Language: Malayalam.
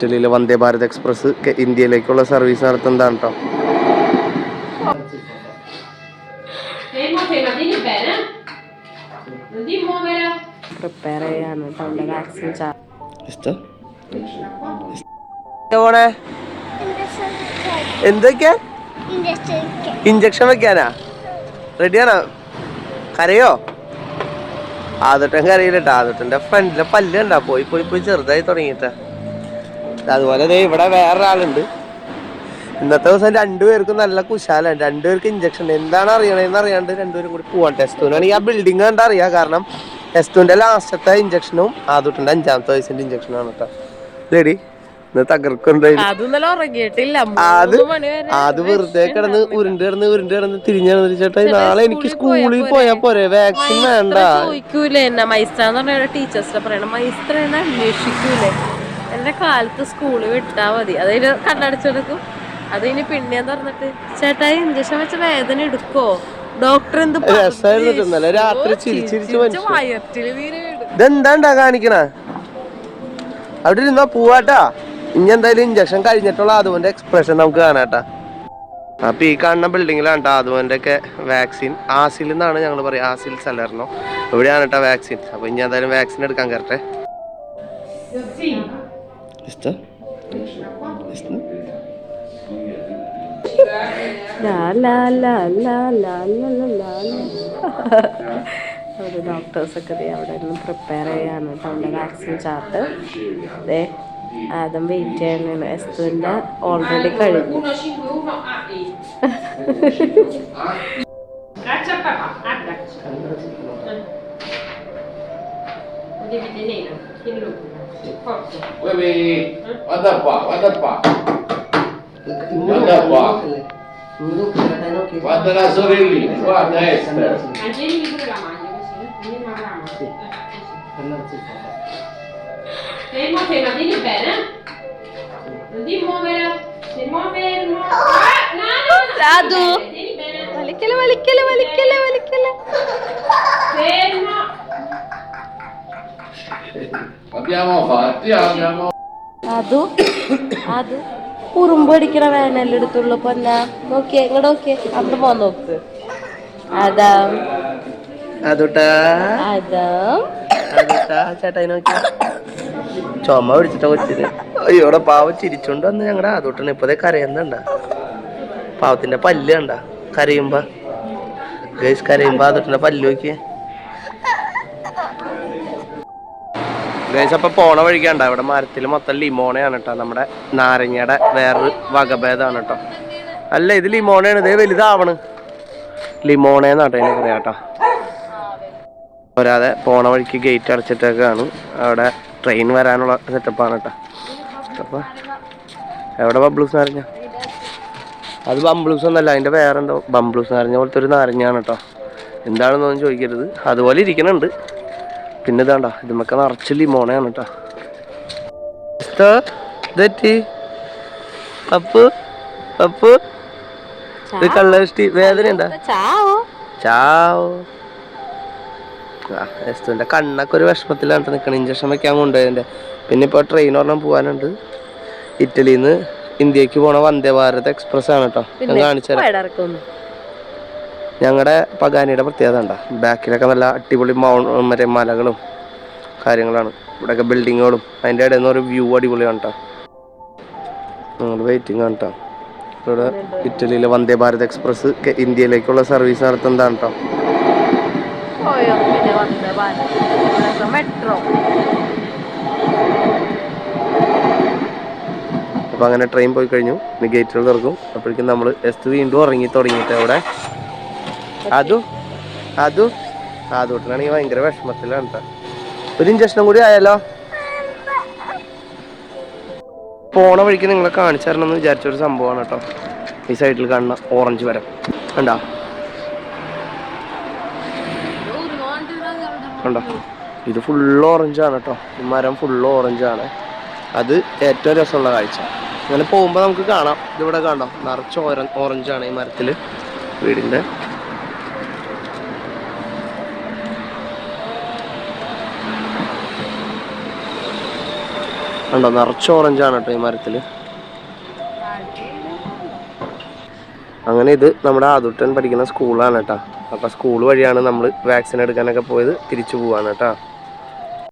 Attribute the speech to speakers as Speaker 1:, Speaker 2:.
Speaker 1: ഇറ്റലിയിലെ വന്ദേ ഭാരത് എക്സ്പ്രസ് ഇന്ത്യയിലേക്കുള്ള സർവീസ് നടത്തുന്നതാണ് കേട്ടോ എന്തൊക്കെയാ ഇഞ്ചക്ഷൻ വെക്കാനാ? റെഡിയാണോ കരയോ? ആദ്യട്ടൻ കരയില്ല ആദട്ടന്റെ ഫ്രണ്ടിലെ പല്ലുണ്ടാ പോയി പോയി പോയി ചെറുതായി തുടങ്ങിയിട്ടാ. അതുപോലെ ദേ ഇവിടെ വേറൊരാളുണ്ട്. ഇന്നത്തെ ദിവസം രണ്ടുപേർക്കും നല്ല കുശാലാണ് രണ്ടുപേർക്ക് ഇഞ്ചക്ഷൻ എന്താണ് അറിയണതെന്ന് അറിയാണ്ട് രണ്ടുപേരും കൂടി പോവാൻ ടെസ്റ്റുനാണെങ്കിൽ ആ ബിൽഡിംഗ് കണ്ടാ അറിയാം? കാരണം ടെസ്റ്റുന്റെ ലാസ്റ്റത്തെ ഇഞ്ചക്ഷനും ആദ്യത്തിന്റെ അഞ്ചാമത്തെ വയസ്സിന്റെ ഇഞ്ചക്ഷനാണ് കേട്ടോ ലേഡി ഇന്ന് തകർക്കുണ്ടായിരുന്നു
Speaker 2: അത്
Speaker 1: വെറുതെ കിടന്ന് ഉരുണ്ട് കിടന്ന് ഉരുണ്ട് കിടന്ന് തിരിഞ്ഞു ചേട്ടാ. നാളെ എനിക്ക് സ്കൂളിൽ പോയാ പോരെ? വാക്സിൻ വേണ്ട.
Speaker 2: ചോദിക്കൂലേ എന്നാ? മൈസ്ത്ര എന്ന് പറഞ്ഞ ടീച്ചേഴ്സിനെ പറയണം. മൈസ്ത്ര അന്വേഷിക്കൂലേ? എന്റെ കാലത്ത് സ്കൂളിൽ വിട്ടാൽ മതി. അതിന് കണ്ണടച്ചെടുക്കും അത് ഇനി പിന്നെ പറഞ്ഞിട്ട് ചേട്ടാ ഇഞ്ചക്ഷൻ വെച്ച വേദന എടുക്കോ ഡോക്ടർ എന്ത്
Speaker 1: ഇതെന്താണ്ടാ കാണിക്കണ? അവിടെ ഇരുന്നാ പോവാട്ടാ. ഇനി എന്തായാലും ഇഞ്ചക്ഷൻ കഴിഞ്ഞിട്ടുള്ള അതുകൊണ്ട് എക്സ്പ്രഷൻ നമുക്ക് കാണാട്ടാ. അപ്പൊ ഈ കാണുന്ന ബിൽഡിങ്ങിലാണ് കേട്ടോ അതുകൊണ്ട് ഒക്കെ വാക്സിൻ ആസിൽ എന്നാണ് ഞങ്ങൾ പറയാ. ആസിൽ സലർണോ ഇവിടെയാണ് കേട്ടോ വാക്സിൻ അപ്പൊ ഇനി എന്തായാലും വാക്സിൻ എടുക്കാൻ കയറട്ടെ
Speaker 2: അവിടെ ഡോക്ടേഴ്സൊക്കെ അവിടെ നിന്ന് പ്രിപ്പയർ ചെയ്യാണ് കേട്ടോ അവിടെ വാക്സിൻ ചാർട്ട് അതെ ആദ്യം വെയിറ്റ് ചെയ്യാനാണ് എസ്തുവിന്റെ ഓൾറെഡി കഴിഞ്ഞു.
Speaker 3: Grazie a. debite nera, che sì. forza.
Speaker 4: Bebe, eh? guarda qua, guarda qua. Guarda qua. Guarda la sorellina, guarda Esther.
Speaker 3: Angelini pure la maglia così, eh? prima la maglia. Sì. Eh, fermo, fermo, bene. Non ti muovere. Fermo, fermo. Ah, no, no, no.
Speaker 2: Radu.
Speaker 3: Tieni bene.
Speaker 2: Valicchiala, valicchiala, valicchiala, valicchiala.
Speaker 3: Fermo.
Speaker 4: Abbiamo fatti, abbiamo...
Speaker 2: അതു. അത് കുറുമ്പടിക്കണ വേനൽ എടുത്തുള്ളൂ പൊന്ന. നോക്കിയേ ഇങ്ങോട്ട് നോക്കിയേ. അവിടെ പോ നോക്ക്. അതാ.
Speaker 1: അതുട്ടാ.
Speaker 2: അതാ.
Speaker 1: അതുട്ടാ ചേട്ടായി നോക്കി ചുമ പിടിച്ചിട്ട കൊച്ചിന്. അയ്യോടെ പാവ ചിരിച്ചോണ്ട് വന്ന് ഞങ്ങളുടെ അതുട്ടാണ് ഇപ്പതേ കരയുന്നുണ്ട. പാവത്തിന്റെ പല്ല് കണ്ട കരയുമ്പോ. ഗൈസ് കരയുമ്പോ അതുട്ടന്റെ പല്ല് നോക്കിയേ. ഗൈസ് അപ്പൊ പോണ വഴിക്കണ്ട. ഇവിടെ മരത്തിൽ മൊത്തം ലിമോണയാണ് കേട്ടോ നമ്മുടെ നാരങ്ങയുടെ വേറൊരു വകഭേദമാണ് കേട്ടോ അല്ല ഇത് ലിമോണയാണ്. ഇതേ വലുതാവണ്. ലിമോണേന്നാട്ടോ അതിനെ പറയാം കേട്ടോ പോരാതെ പോണ വഴിക്ക് ഗേറ്റ് അടച്ചിട്ടൊക്കെയാണ് അവിടെ ട്രെയിൻ വരാനുള്ള സെറ്റപ്പാണ് കേട്ടോ അപ്പൊ എവിടെ ബബ്ലൂസ് നാരങ്ങ? അത് ബംബ്ലൂസ് ഒന്നല്ല അതിന്റെ വേറെന്തോ. ബംബ്ലൂസ് നാരങ്ങ പോലത്തെ ഒരു നാരങ്ങയാണ് കേട്ടോ എന്താണെന്നൊന്നും ചോദിക്കരുത്. അതുപോലെ ഇരിക്കണുണ്ട്. പിന്നെ ഇതാണ്ട ഇതുമൊക്കെ നിറച്ച് ലിമോണയാണ് കേട്ടോ ഇതെറ്റി അപ്പ് അപ്പ് ഇത് കള്ളഷ്ടി വേദന ഉണ്ടാ
Speaker 2: ചാവോ.
Speaker 1: എസ്തുവിന്റെ കണ്ണൊക്കെ ഒരു വിഷമത്തിലാണ് നിൽക്കണം ഇഞ്ചക്ഷൻ വെക്കാൻ കൊണ്ടുപോയതിന്റെ. പിന്നെ ഇപ്പോൾ ട്രെയിൻ ഒരെണ്ണം പോകാനുണ്ട് ഇറ്റലിയിൽ നിന്ന് ഇന്ത്യയ്ക്ക് പോണ വന്ദേ ഭാരത് എക്സ്പ്രസ് ആണ് കേട്ടോ ഞാൻ കാണിച്ചു തരാം. ഞങ്ങളുടെ പകാനിയുടെ പ്രത്യേകത ഉണ്ടോ ബാക്കിലൊക്കെ നല്ല അടിപൊളി മൗ മറ്റേ മലകളും കാര്യങ്ങളാണ്. ഇവിടെയൊക്കെ ബിൽഡിങ്ങുകളും അതിന്റെ ഇടയിൽ നിന്ന് ഒരു വ്യൂ അടിപൊളിയാണ് കേട്ടോ ഞങ്ങൾ വെയിറ്റിംഗ് ആണ് കേട്ടോ ഇവിടെ ഇറ്റലിയിലെ വന്ദേ ഭാരത് എക്സ്പ്രസ് ഇന്ത്യയിലേക്കുള്ള സർവീസ് നടത്തുന്നതാണ് കേട്ടോ
Speaker 2: മെട്രോ
Speaker 1: അപ്പോൾ അങ്ങനെ ട്രെയിൻ പോയി കഴിഞ്ഞു. ഇനി ഗേറ്റുകൾ തുറക്കും. അപ്പോഴേക്കും നമ്മൾ എസ് വീണ്ടും ഇറങ്ങി തുടങ്ങിയിട്ട് അവിടെ അതു? അതു? ആദ്യോട്ടിനാണെങ്കിൽ ഭയങ്കര വിഷമത്തിലാണ് ഒരു ഇഞ്ചക്ഷനും കൂടി ആയാലോ? പോണ വഴിക്ക് നിങ്ങളെ കാണിച്ചു തരണം എന്ന് വിചാരിച്ച ഒരു സംഭവമാണ് കേട്ടോ ഈ സൈഡിൽ കാണുന്ന ഓറഞ്ച് വരം കണ്ടോ? കണ്ടോ? ഇത് ഫുള്ള് ഓറഞ്ചാണ് കേട്ടോ ഈ മരം ഫുള്ള് ഓറഞ്ചാണ് അത് ഏറ്റവും രസമുള്ള കാഴ്ച. അങ്ങനെ പോകുമ്പോൾ നമുക്ക് കാണാം. ഇതിവിടെ കാണാം നിറച്ച് ഓറഞ്ച് ഓറഞ്ചാണ് ഈ മരത്തിൽ വീടിന്റെ ഉണ്ടോ നിറച്ച ഓറഞ്ചാണ് കേട്ടോ ഈ മരത്തിൽ അങ്ങനെ ഇത് നമ്മുടെ ആദുട്ടൻ പഠിക്കുന്ന സ്കൂളാണ് കേട്ടോ. അപ്പോൾ സ്കൂൾ വഴിയാണ് നമ്മൾ വാക്സിൻ എടുക്കാനൊക്കെ പോയത് തിരിച്ചു പോവാണ് കേട്ടോ.